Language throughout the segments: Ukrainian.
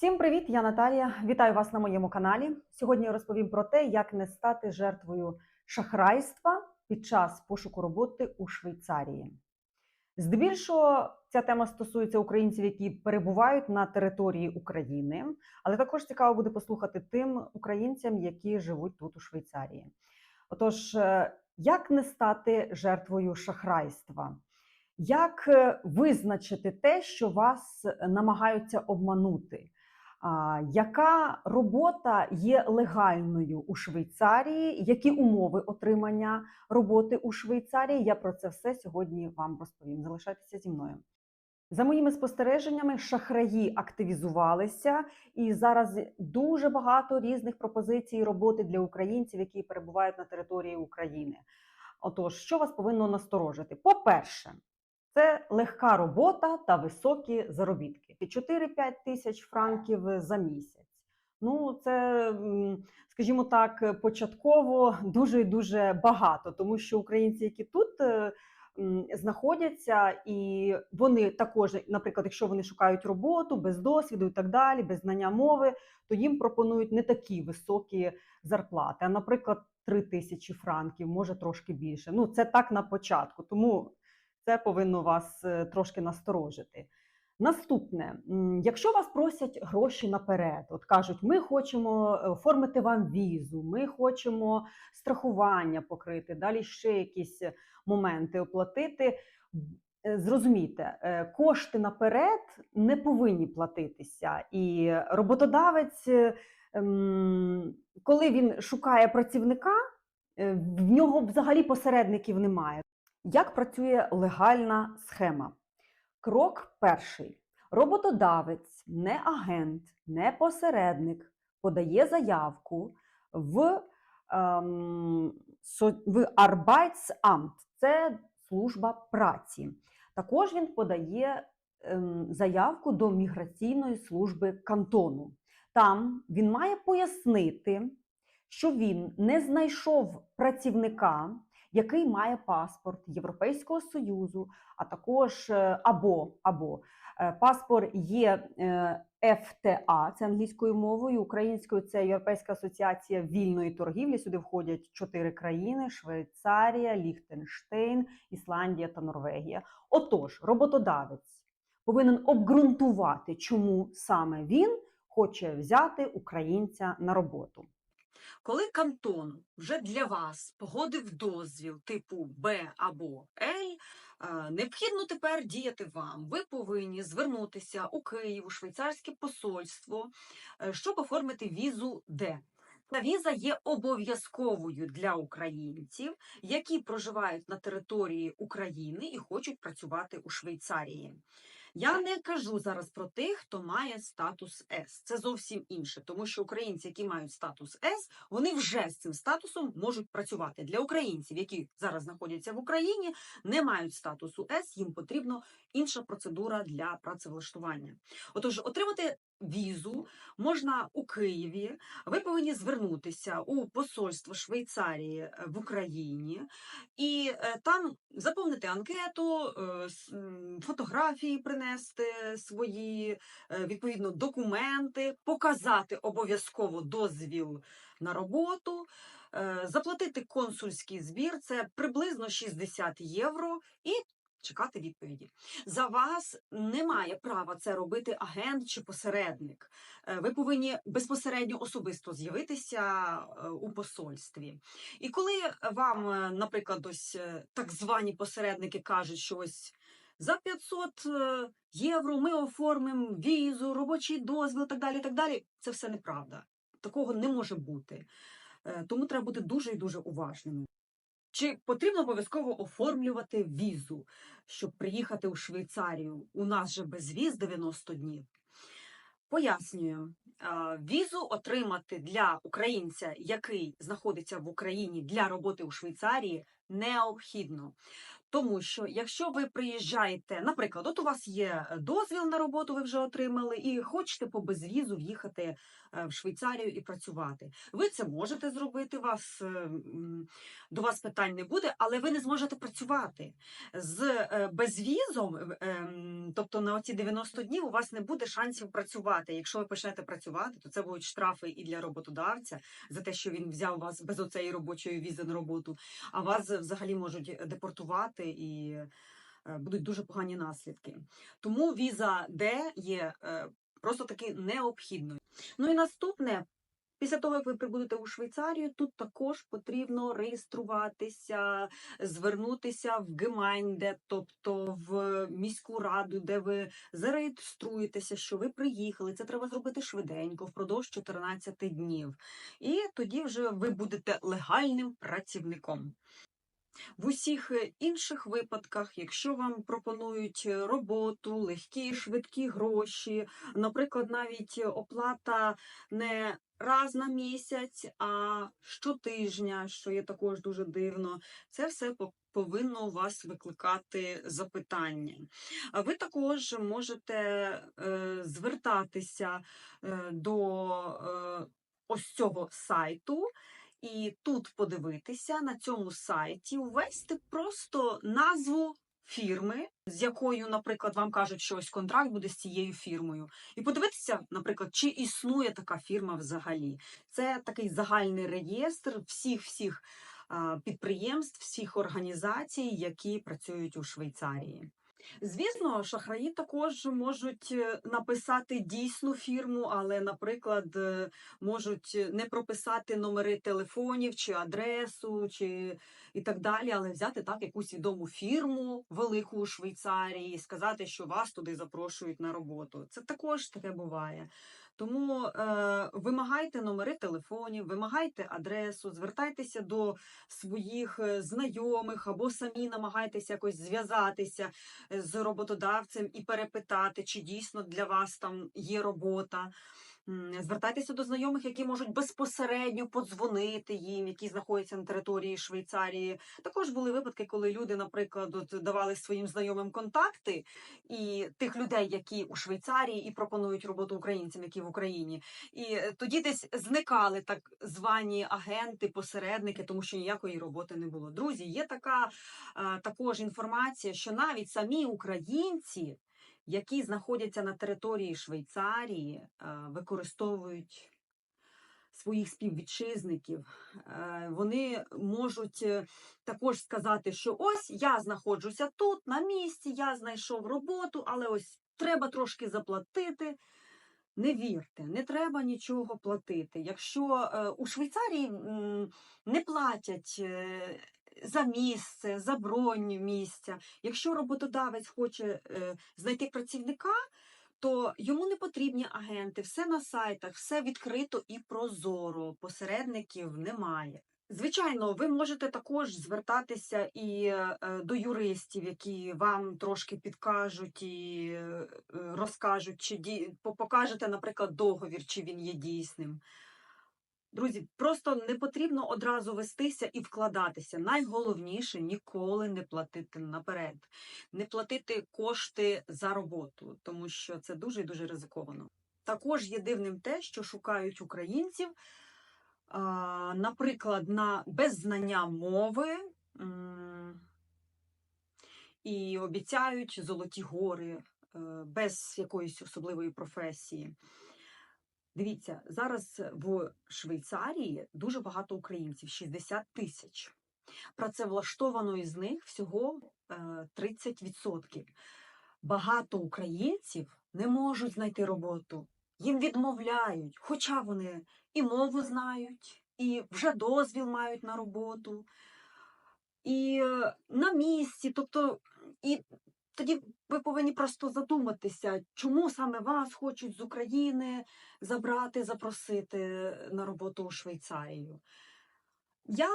Всім привіт! Я Наталія. Вітаю вас на моєму каналі. Сьогодні я розповім про те, як не стати жертвою шахрайства під час пошуку роботи у Швейцарії. Здебільшого ця тема стосується українців, які перебувають на території України, але також цікаво буде послухати тим українцям, які живуть тут у Швейцарії. Отож, е, як не стати жертвою шахрайства? Як е, визначити те, що вас намагаються обманути? Яка робота є легальною у Швейцарії? Які умови отримання роботи у Швейцарії? Я про це все сьогодні вам розповім. Залишайтеся зі мною. За моїми спостереженнями, шахраї активізувалися, і зараз дуже багато різних пропозицій роботи для українців, які перебувають на території України. Отож, що вас повинно насторожити? По-перше, це легка робота та високі заробітки. 4-5 тисяч франків за місяць. Ну, це, скажімо так, початково дуже і дуже багато, тому що українці, які тут е, знаходяться, і вони також, наприклад, якщо вони шукають роботу без досвіду і так далі, без знання мови, то їм пропонують не такі високі зарплати. А, наприклад, 3 тисячі франків, може трошки більше. Ну, це так на початку. Тому це повинно вас е, трошки насторожити. Наступне, якщо вас просять гроші наперед, от кажуть, ми хочемо е, оформити вам візу, ми хочемо страхування покрити, далі ще якісь моменти оплатити. Е, Зрозумійте, е, кошти наперед не повинні платитися, і роботодавець, е, коли він шукає працівника, е, в нього взагалі посередників немає. Як працює легальна схема? Крок перший. Роботодавець, не агент, не посередник подає заявку в, ем, в Arbeitsamt, це служба праці. Також він подає ем, заявку до міграційної служби кантону. Там він має пояснити, що він не знайшов працівника, який має паспорт Європейського Союзу, а також е, або або е, паспорт є е, ФТА, це англійською мовою, українською це Європейська асоціація вільної торгівлі. Сюди входять чотири країни: Швейцарія, Ліхтенштейн, Ісландія та Норвегія. Отож, роботодавець повинен обґрунтувати, чому саме він хоче взяти українця на роботу. Коли кантон вже для вас погодив дозвіл типу Б або Л, е, необхідно тепер діяти вам. Ви повинні звернутися у Київ, у швейцарське посольство, е, щоб оформити візу Д. Та віза є обов'язковою для українців, які проживають на території України і хочуть працювати у Швейцарії. Я не кажу зараз про тих, хто має статус С. Це зовсім інше, тому що українці, які мають статус С, вони вже з цим статусом можуть працювати. Для українців, які зараз знаходяться в Україні, не мають статусу С, їм потрібна інша процедура для працевлаштування. Отож, отримати візу можна у Києві. Ви повинні звернутися у посольство Швейцарії е, в Україні і е, там заповнити анкету, е, фотографії принести свої, відповідно, документи, показати обов'язково дозвіл на роботу, заплатити консульський збір, це приблизно 60 євро, і чекати відповіді. За вас не має права це робити агент чи посередник. Е, Ви повинні безпосередньо особисто з'явитися е, у посольстві. І коли вам, е, наприклад, ось так звані посередники кажуть, що ось за 500 е, євро ми оформимо візу, робочий дозвіл, так далі, так далі, це все неправда. Такого не може бути. Тому треба бути дуже і дуже уважними. Чи потрібно обов'язково оформлювати візу, щоб приїхати у Швейцарію? У нас же без віз 90 днів. Пояснюю, візу отримати для українця, який знаходиться в Україні для роботи у Швейцарії, необхідно. Тому що якщо ви приїжджаєте, наприклад, от у вас є е, дозвіл на роботу, ви вже отримали, і хочете по безвізу в'їхати е, в Швейцарію і працювати. Ви це можете зробити. Вас е, до вас питань не буде, але ви не зможете працювати з безвізом. ем, Тобто на оці 90 днів у вас не буде шансів працювати. Якщо ви почнете працювати, то це будуть штрафи і для роботодавця за те, що він взяв вас без оцеї робочої візи на роботу а вас взагалі можуть депортувати і е, будуть дуже погані наслідки. Тому віза Д є е, просто таки необхідною. Ну і наступне. Після того, як ви прибудете у Швейцарію, тут також потрібно реєструватися, звернутися в Гемайнде, тобто в міську раду, де ви зареєструєтеся, що ви приїхали. Це треба зробити швиденько, впродовж 14 днів. І тоді вже ви будете легальним працівником. В усіх е, інших випадках, якщо вам пропонують е, роботу, легкі, швидкі гроші, наприклад, навіть оплата не раз на місяць, а щотижня, що є також дуже дивно, це все повинно у вас викликати запитання. Ви також можете е, звертатися е, до е, ось цього сайту. І тут подивитися на цьому сайті, ввести просто назву фірми, з якою, наприклад, вам кажуть, що ось контракт буде з цією фірмою, і подивитися, наприклад, чи існує така фірма взагалі. Це такий загальний реєстр всіх всіх підприємств, всіх організацій, які працюють у Швейцарії. Звісно, шахраї також можуть е, написати дійсну фірму, але, наприклад, е, можуть не прописати номери телефонів чи адресу, чи і так далі, але взяти так якусь відому фірму велику у Швейцарії сказати, що вас туди запрошують на роботу. Це також таке буває. Тому е, вимагайте номери телефонів, вимагайте адресу, звертайтеся до своїх е, знайомих або самі намагайтеся якось зв'язатися е, з роботодавцем і перепитати, чи дійсно для вас там є робота. Звертайтеся до знайомих, які можуть безпосередньо подзвонити їм, які знаходяться на території Швейцарії. Також були випадки, коли люди, наприклад, давали своїм знайомим контакти і тих людей, які у Швейцарії і пропонують роботу українцям, які в Україні. І е, тоді десь зникали так звані агенти, посередники, тому що ніякої роботи не було. Друзі, є така е, також інформація, що навіть самі українці, які знаходяться на території Швейцарії, е, використовують своїх співвітчизників. Е, Вони можуть е, також сказати, що ось я знаходжуся тут, на місці, я знайшов роботу, але ось треба трошки заплатити. Не вірте, не треба нічого платити. Якщо у Швейцарії не платять за місце, за бронь місця, якщо роботодавець хоче е, знайти працівника, то йому не потрібні агенти, все на сайтах, все відкрито і прозоро, посередників немає. Звичайно, ви можете також звертатися і е, до юристів, які вам трошки підкажуть і е, розкажуть, чи покажете, наприклад, договір, чи він є дійсним. Друзі, просто не потрібно одразу вестися і вкладатися. Найголовніше ніколи не платити наперед, не платити кошти за роботу, тому що це дуже і дуже ризиковано. Також є дивним те, що шукають українців, наприклад, на без знання мови і обіцяють золоті гори е, без якоїсь особливої професії. Дивіться, зараз в Швейцарії дуже багато українців 60 тисяч. Працевлаштовано із них всього е, 30%. Багато українців не можуть знайти роботу, їм відмовляють, хоча вони і мову знають, і вже дозвіл мають на роботу, і е, на місці. Тобто, і тоді ви повинні просто задуматися, чому саме вас хочуть з України забрати, запросити на роботу у Швейцарію. Я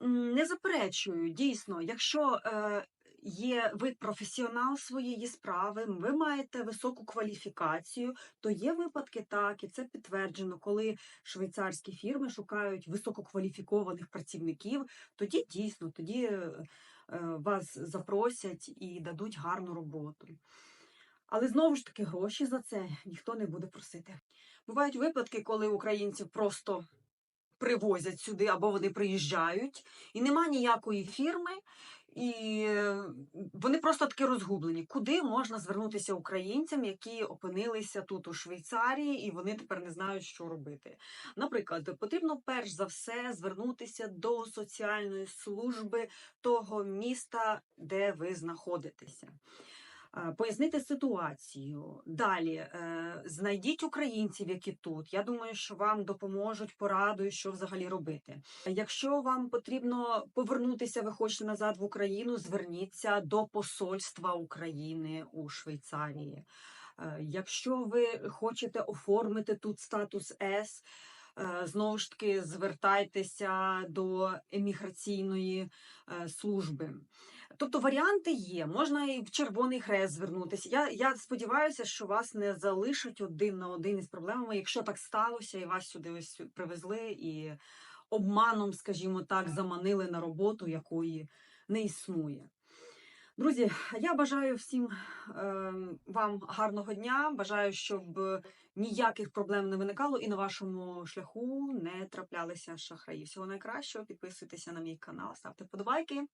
не заперечую, дійсно, якщо е, є ви професіонал своєї справи, ви маєте високу кваліфікацію, то є випадки так, і це підтверджено, коли швейцарські фірми шукають висококваліфікованих працівників, тоді дійсно, тоді е, вас запросять і дадуть гарну роботу. Але знову ж таки, гроші за це ніхто не буде просити. Бувають випадки, коли українців просто привозять сюди або вони приїжджають, і нема ніякої фірми, і вони просто таки розгублені. Куди можна звернутися українцям, які опинилися тут у Швейцарії, і вони тепер не знають, що робити. Наприклад, потрібно перш за все звернутися до соціальної служби того міста, де ви знаходитеся. Пояснити ситуацію. Далі е, знайдіть українців, які тут. Я думаю, що вам допоможуть порадою, що взагалі робити. Якщо вам потрібно повернутися, ви хочете назад в Україну, зверніться до посольства України у Швейцарії. Е, Якщо ви хочете оформити тут статус С, е, знову ж таки звертайтеся до еміграційної служби. Тобто варіанти є. Можна і в Червоний Хрест звернутися. Я, я сподіваюся, що вас не залишать один на один із проблемами, якщо так сталося, і вас сюди ось привезли і обманом, скажімо так, заманили на роботу, якої не існує. Друзі, я бажаю всім е, вам гарного дня. Бажаю, щоб ніяких проблем не виникало і на вашому шляху не траплялися шахраї. Всього найкращого. Підписуйтеся на мій канал, ставте подобайки.